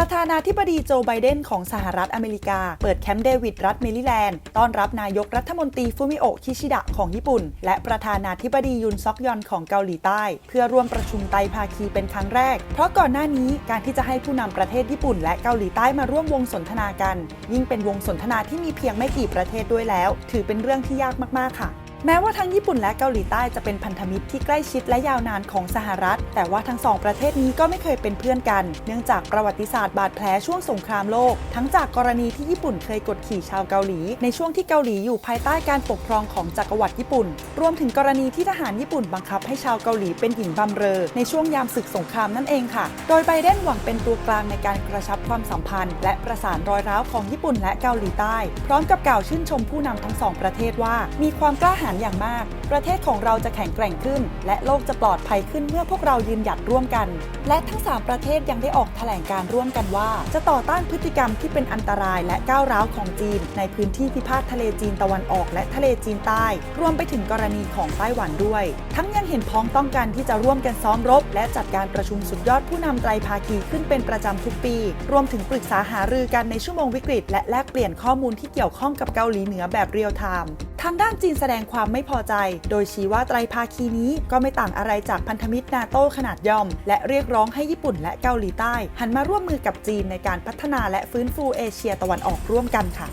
ประธานาธิบดีโจไบเดนของสหรัฐอเมริกา เปิดแคมป์เดวิดรัฐเมริแลนด์ต้อนรับนายกรัฐมนตรีฟูมิโอะคิชิดะของญี่ปุ่น และประธานาธิบดียุนซอกยอนของเกาหลีใต้ เพื่อร่วมประชุมไตรภาคีเป็นครั้งแรก เพราะก่อนหน้านี้การที่จะให้ผู้นำประเทศญี่ปุ่น และเกาหลีใต้มาร่วมวงสนทนากัน ยิ่งเป็นวงสนทนาที่มีเพียงไม่กี่ประเทศด้วยแล้ว ถือเป็นเรื่องที่ยากมากๆค่ะ แม้ว่าทั้งญี่ปุ่นและเกาหลีใต้จะเป็นพันธมิตรที่ใกล้ชิดและยาวนานของสหรัฐ แต่ว่าทั้งสองประเทศนี้ก็ไม่เคยเป็นเพื่อนกัน เนื่องจากประวัติศาสตร์บาดแผลช่วงสงครามโลก ทั้งจากกรณีที่ญี่ปุ่นเคยกดขี่ชาวเกาหลี ในช่วงที่เกาหลีอยู่ภายใต้การปกครองของจักรวรรดิญี่ปุ่น รวมถึงกรณีที่ทหารญี่ปุ่นบังคับให้ชาวเกาหลีเป็นหญิงบำเรอ ในช่วงยามศึกสงครามนั่นเองค่ะ โดยไบเดนหวังเป็นตัวกลางในการกระชับความสัมพันธ์ และประสานรอยร้าวของญี่ปุ่นและเกาหลีใต้ พร้อมกับกล่าวชื่นชมผู้นำทั้งสองประเทศว่า มีความกล้าหาญอย่างมาก ประเทศของเราจะแข็งแกร่งขึ้น และโลกจะปลอดภัยขึ้นเมื่อพวกเรายืนหยัดร่วมกัน และทั้ง 3 ประเทศยังได้ออกแถลงการร่วมกันว่า จะต่อต้านพฤติกรรมที่เป็นอันตรายและก้าวร้าวของจีน ในพื้นที่พิพาททะเลจีนตะวันออกและทะเลจีนใต้ รวมไปถึงกรณีของไต้หวันด้วย ทั้งยังเห็นพ้องต้องกันที่จะร่วมกันซ้อมรบ และจัดการประชุมสุดยอดผู้นำไตรภาคีขึ้นเป็นประจำทุกปี รวมถึงปรึกษาหารือกันในชั่วโมงวิกฤต และแลกเปลี่ยนข้อมูลที่เกี่ยวข้องกับเกาหลีเหนือแบบเรียลไทม์ทางด้านจีนแสดงความความไม่พอใจ โดยชี้ว่าไตรภาคีนี้ก็ไม่ต่างอะไรจากพันธมิตรนาโต้ขนาดย่อม และเรียกร้องให้ญี่ปุ่นและเกาหลีใต้ หันมาร่วมมือกับจีนในการพัฒนาและฟื้นฟูเอเชียตะวันออกร่วมกันค่ะ